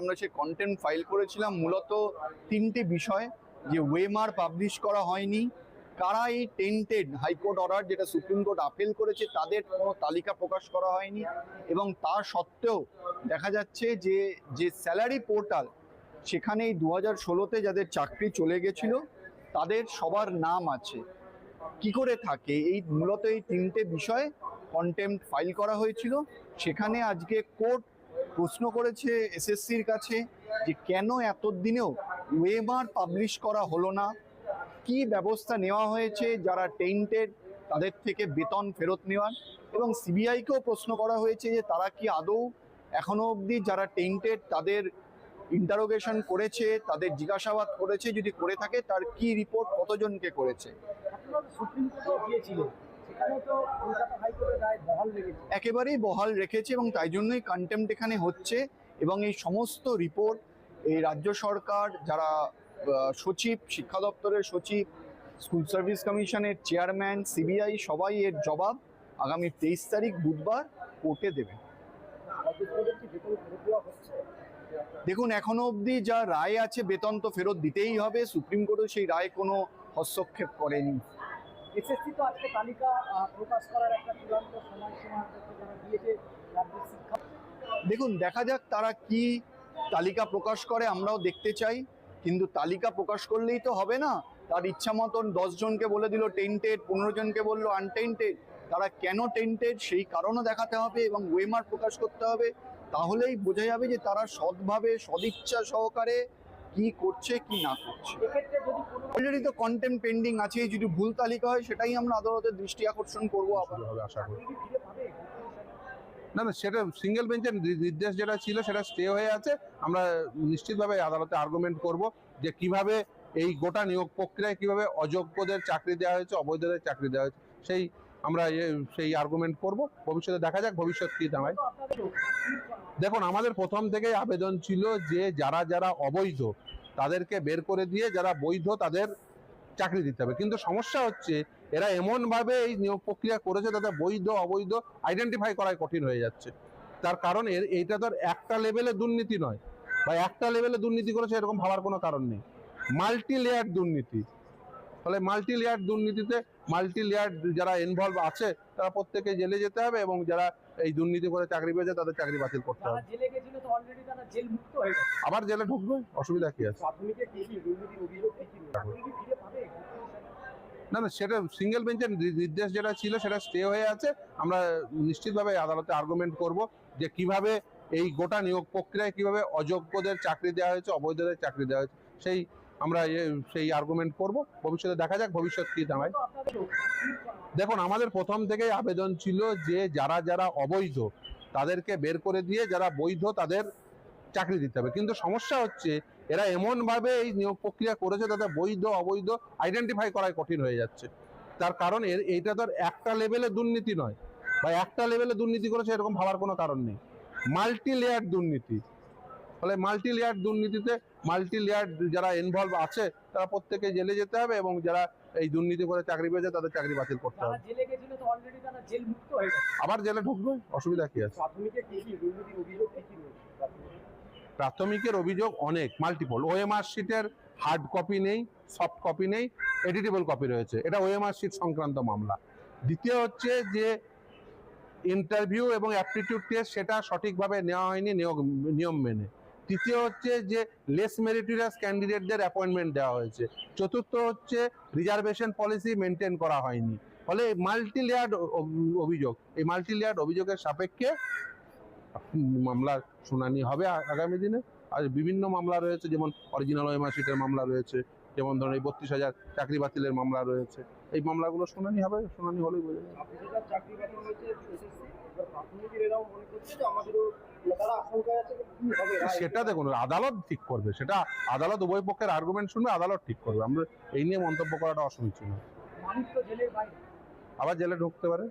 আমরা সে content file করেছিলাম। মূলত তিনটে বিষয় যে ওয়েমার পাবলিশ করা হয়নি। কারা এই টেন্টেড হাইকোর্ট অর্ডার যেটা সুপ্রিম কোর্ট আপিল করেছে, তাদের কোনো তালিকা প্রকাশ করা হয়নি। এবং তা সত্ত্বেও দেখা যাচ্ছে যে যে স্যালারি পোর্টাল সেখানে এই দু হাজার ষোলোতে যাদের চাকরি চলে গেছিল, তাদের সবার নাম আছে। কি করে থাকে? এই মূলত এই তিনটে বিষয় কন্টেম্প ফাইল করা হয়েছিল। সেখানে আজকে কোর্ট প্রশ্ন করেছে এসএসসির কাছে যে কেন এতদিনেও ওয়েমার পাবলিশ করা হলো না? কি ব্যবস্থা নেওয়া হয়েছে যারা টেন্টেড, তাদের থেকে বেতন ফেরত নেওয়ার? এবং সিবিআইকেও প্রশ্ন করা হয়েছে যে তারা কি আদৌ এখনও অবধি যারা টেন্টেড, তাদের ইন্টারোগেশন করেছে, তাদের জিজ্ঞাসাবাদ করেছে, যদি করে থাকে, তার কি রিপোর্ট কতজনকে করেছে? সুপ্রিম একেবারেই বহাল রেখেছে এবং তাই জন্যই কন্টেম্প এখানে হচ্ছে এবং এই সমস্ত রিপোর্ট এই রাজ্য সরকার যারা সচিব শিক্ষা দপ্তরের সচিব স্কুল সার্ভিস কমিশনের চেয়ারম্যান সিবিআই সবাই এর জবাব আগামী তেইশ তারিখ বুধবার কোর্টে দেবে। দেখুন এখনও অবধি যা রায় আছে বেতন তো ফেরত দিতেই হবে। সুপ্রিম কোর্টও সেই রায় কোনো হস্তক্ষেপ করেনি। এসএসসি তো আজকে তালিকা প্রকাশ করার একটা চূড়ান্ত দিয়েছে শিক্ষা। দেখুন, দেখা যাক তারা কি তালিকা প্রকাশ করে, আমরাও দেখতে চাই। কিন্তু তালিকা প্রকাশ করলেই তো হবে না। তার ইচ্ছা মতন দশ জনকে বলে দিল টেন্টেড পনেরো জনকে বলল আনটেন্টেড তারা কেন টেন্টেড সেই কারণও দেখাতে হবে এবং ওয়েমার প্রকাশ করতে হবে। তাহলেই বোঝা যাবে যে তারা সৎভাবে, সদিচ্ছা সহকারে কি করছে কি না করছে। অলরেডি তো কন্টেন্ট পেন্ডিং আছে যদি ভুল তালিকা হয় সেটাই আমরা আদালতের দৃষ্টি আকর্ষণ করব হবে আশা করি। না না সেটা সিঙ্গেল বেঞ্চের নির্দেশ যেটা ছিল সেটা স্টে হয়ে আছে। আমরা নিশ্চিতভাবে আদালতে আর্গুমেন্ট করব যে কীভাবে এই গোটা নিয়োগ প্রক্রিয়ায় কীভাবে অযোগ্যদের চাকরি দেওয়া হয়েছে অবৈধদের চাকরি দেওয়া হয়েছে। সেই আমরা সেই আর্গুমেন্ট করব। ভবিষ্যতে দেখা যাক, ভবিষ্যৎ কি দাঁড়ায় দেখুন, আমাদের প্রথম থেকেই আবেদন ছিল যে যারা যারা অবৈধ, তাদেরকে বের করে দিয়ে যারা বৈধ, তাদের চাকরি দিতে হবে। কিন্তু সমস্যা হচ্ছে, এরা এমনভাবে এই নিয়োগ প্রক্রিয়া করেছে তাতে বৈধ, অবৈধ আইডেন্টিফাই করাই কঠিন হয়ে যাচ্ছে। তার কারণ এর, এইটা তো একটা লেভেলে দুর্নীতি নয়। বা একটা লেভেলে দুর্নীতি করেছে, এরকম ভাবার কোনো কারণ নেই। মাল্টি লেয়ার দুর্নীতি। ফলে মাল্টি লেয়ার দুর্নীতিতে মাল্টি লেয়ার যারা ইনভলভ আছে তারা প্রত্যেকে জেলে যেতে হবে এবং যারা এই দুর্নীতি করে চাকরি পেয়েছে তাদের চাকরি বাতিল করতে হবে। আবার জেলে ঢুকবে? অসুবিধা কি আছে? না না সেটা সিঙ্গেল বেঞ্চের নির্দেশ যেটা ছিল সেটা স্টে হয়ে আছে। আমরা নিশ্চিতভাবে আদালতে আর্গুমেন্ট করব যে কীভাবে এই গোটা নিয়োগ প্রক্রিয়ায় কীভাবে অযোগ্যদের চাকরি দেওয়া হয়েছে অবৈধদের চাকরি দেওয়া হয়েছে। সেই আমরা সেই আর্গুমেন্ট করব। ভবিষ্যতে দেখা যাক, ভবিষ্যৎ কি দাঁড়ায় দেখুন, আমাদের প্রথম থেকেই আবেদন ছিল যে যারা যারা অবৈধ, তাদেরকে বের করে দিয়ে যারা বৈধ, তাদের চাকরি দিতে হবে। কিন্তু সমস্যা হচ্ছে, এরা এমনভাবে এই নিয়োগ প্রক্রিয়া করেছে তাদের বৈধ, অবৈধ আইডেন্টিফাই করাই কঠিন হয়ে যাচ্ছে। তার কারণ এর, এইটা তো একটা লেভেলে দুর্নীতি নয়। বা একটা লেভেলে দুর্নীতি করেছে, এরকম ভাবার কোনো কারণ নেই। মাল্টি লেয়ার দুর্নীতি। ফলে মাল্টি লেয়ার দুর্নীতিতে মাল্টি লেয়ার যারা ইনভলভ আছে তারা প্রত্যেকে জেলে যেতে হবে এবং যারা এই দুর্নীতি করে চাকরি পেয়েছে তাদের চাকরি বাতিল করতে হবে। আবার জেলে ঢুকবে? অসুবিধা কি আছে? প্রাথমিকের অভিযোগ অনেক মাল্টিপল ওএমআর শিটের হার্ড কপি নেই সফট কপি নেই এডিটেবল কপি রয়েছে। এটা ওএমআর শিট সংক্রান্ত মামলা। দ্বিতীয় হচ্ছে যে ইন্টারভিউ এবং অ্যাপটিটিউড টেস্ট সেটা সঠিকভাবে নেওয়া হয়নি নিয়োগ নিয়ম মেনে। তৃতীয় হচ্ছে যে লেস মেরিটোরিয়াস ক্যান্ডিডেটদের অ্যাপয়েন্টমেন্ট দেওয়া হয়েছে। চতুর্থ হচ্ছে রিজার্ভেশন পলিসি মেনটেন করা হয়নি। ফলে মাল্টি লেয়ার্ড অভিযোগ, এই মাল্টি লেয়ার্ড অভিযোগের সাপেক্ষে মামলার শুনানি হবে আগামী দিনে। আর বিভিন্ন মামলা রয়েছে, যেমন অরিজিনাল ওয়েমা শিটের মামলা রয়েছে যেমন ধরুন এই বত্রিশ হাজার চাকরি বাতিলের মামলা রয়েছে। এই মামলাগুলো শুনানি হবে শুনানি হলেই বোঝা যাবে? সেটা দেখুন আদালত ঠিক করবে। সেটা আদালত উভয় পক্ষের আর্গুমেন্ট শুনবে আদালত ঠিক করবে। আমরা এই নিয়ে মন্তব্য করাটা অসমীচীন আবার জেলে ঢুকতে পারে?